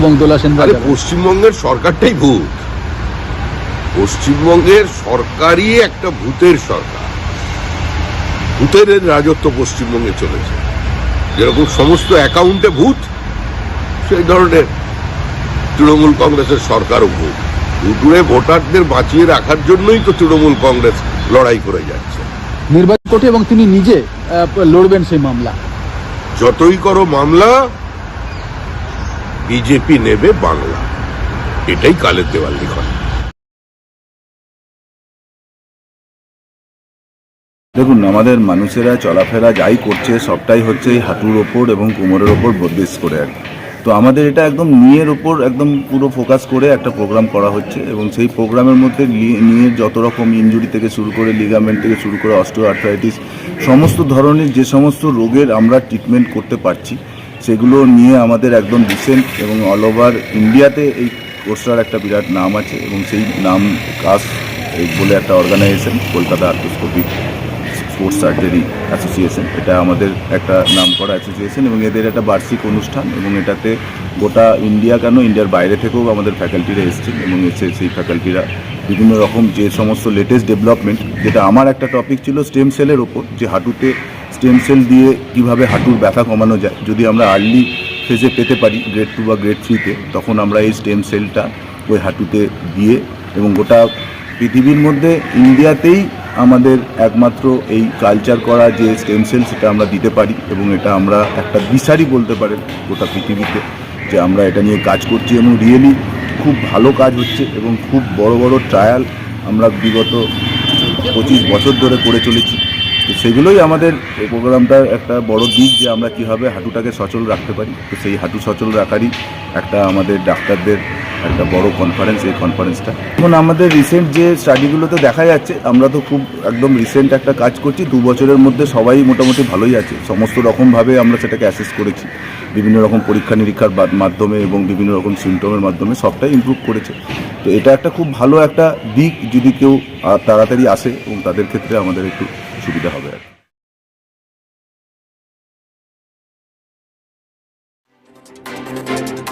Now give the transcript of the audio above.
এবং দোলা সেন আরে পশ্চিমবঙ্গের সরকারটাই ভূত। পশ্চিমবঙ্গের সরকারই একটা ভূতের সরকার। ভূতের রাজত্ব পশ্চিমবঙ্গে চলেছে। যেরকম সমস্ত অ্যাকাউন্টে ভূত সেই ধরনের তৃণমূল কংগ্রেসের সরকারও ভূত। ভুতুড়ে ভোটারদের বাঁচিয়ে রাখার জন্যই তো তৃণমূল কংগ্রেস লড়াই করে যাচ্ছে। নির্বাচন কোর্টে এবং তিনি নিজে লড়বেন সেই মামলা। যতই করো মামলা বিজেপি নেবে বাংলা। এটাই কালের দেওয়াল লিখন। দেখুন, আমাদের মানুষেরা চলাফেরা যাই করছে, সবটাই হচ্ছে এই হাঁটুর ওপর এবং কোমরের ওপর বেস করে আর তো আমাদের এটা একদম নিয়ের ওপর একদম পুরো ফোকাস করে একটা প্রোগ্রাম করা হচ্ছে এবং সেই প্রোগ্রামের মধ্যে নিয়ের যত রকম ইনজুরি থেকে শুরু করে লিগামেন্ট থেকে শুরু করে অস্টিও আর্থ্রাইটিস সমস্ত ধরনের যে সমস্ত রোগের আমরা ট্রিটমেন্ট করতে পারছি সেগুলো নিয়ে আমাদের একদম রিসেন্ট এবং অল ওভার ইন্ডিয়াতে এই কোর্সটার একটা বিরাট নাম আছে এবং সেই নাম এই বলে একটা organisation Kolkata arthroscopic sports surgery association এটা আমাদের একটা নাম করা অ্যাসোসিয়েশন এবং এদের একটা বার্ষিক অনুষ্ঠান এবং এটাতে গোটা ইন্ডিয়া কেন ইন্ডিয়ার বাইরে থেকেও আমাদের ফ্যাকাল্টিরা এসেছেন এবং এসে সেই ফ্যাকাল্টিরা বিভিন্ন রকম যে সমস্ত লেটেস্ট ডেভেলপমেন্ট যেটা আমার একটা টপিক ছিল স্টেম সেলের ওপর, যে হাঁটুতে স্টেম সেল দিয়ে কীভাবে হাঁটুর ব্যথা কমানো যায়, যদি আমরা আর্লি ফেজে পেতে পারি গ্রেড টু বা গ্রেড থ্রিতে তখন আমরা এই স্টেম সেলটা ওই হাঁটুতে দিয়ে এবং গোটা পৃথিবীর মধ্যে ইন্ডিয়াতেই আমাদের একমাত্র এই কালচার করা যে স্টেম সেল সেটা আমরা দিতে পারি এবং এটা আমরা একটা দিশারি বলতে পারেন গোটা পৃথিবীতে যে আমরা এটা নিয়ে কাজ করছি এবং রিয়েলি খুব ভালো কাজ হচ্ছে এবং খুব বড় বড় ট্রায়াল আমরা বিগত পঁচিশ বছর ধরে করে চলেছি। সেগুলোই আমাদের এই প্রোগ্রামটার একটা বড় দিক যে আমরা কীভাবে হাঁটুটাকে সচল রাখতে পারি। তো সেই হাঁটু সচল রাখারই একটা আমাদের ডাক্তারদের একটা বড় কনফারেন্স এই কনফারেন্সটা এখন আমাদের রিসেন্ট যে স্টাডিগুলোতে দেখা যাচ্ছে, আমরা তো খুব একদম রিসেন্ট একটা কাজ করছি। দু বছরের মধ্যে সবাই মোটামুটি ভালোই আছে। সমস্ত রকমভাবে আমরা সেটাকে অ্যাসেস করেছি। বিভিন্ন রকম পরীক্ষা নিরীক্ষার মাধ্যমে এবং বিভিন্ন রকম সিমটমের মাধ্যমে সবটাই ইমপ্রুভ করেছে। তো এটা একটা খুব ভালো একটা দিক যদি কেউ তাড়াতাড়ি আসে এবং তাদের ক্ষেত্রে আমাদের একটু Çubide Haber. Müzik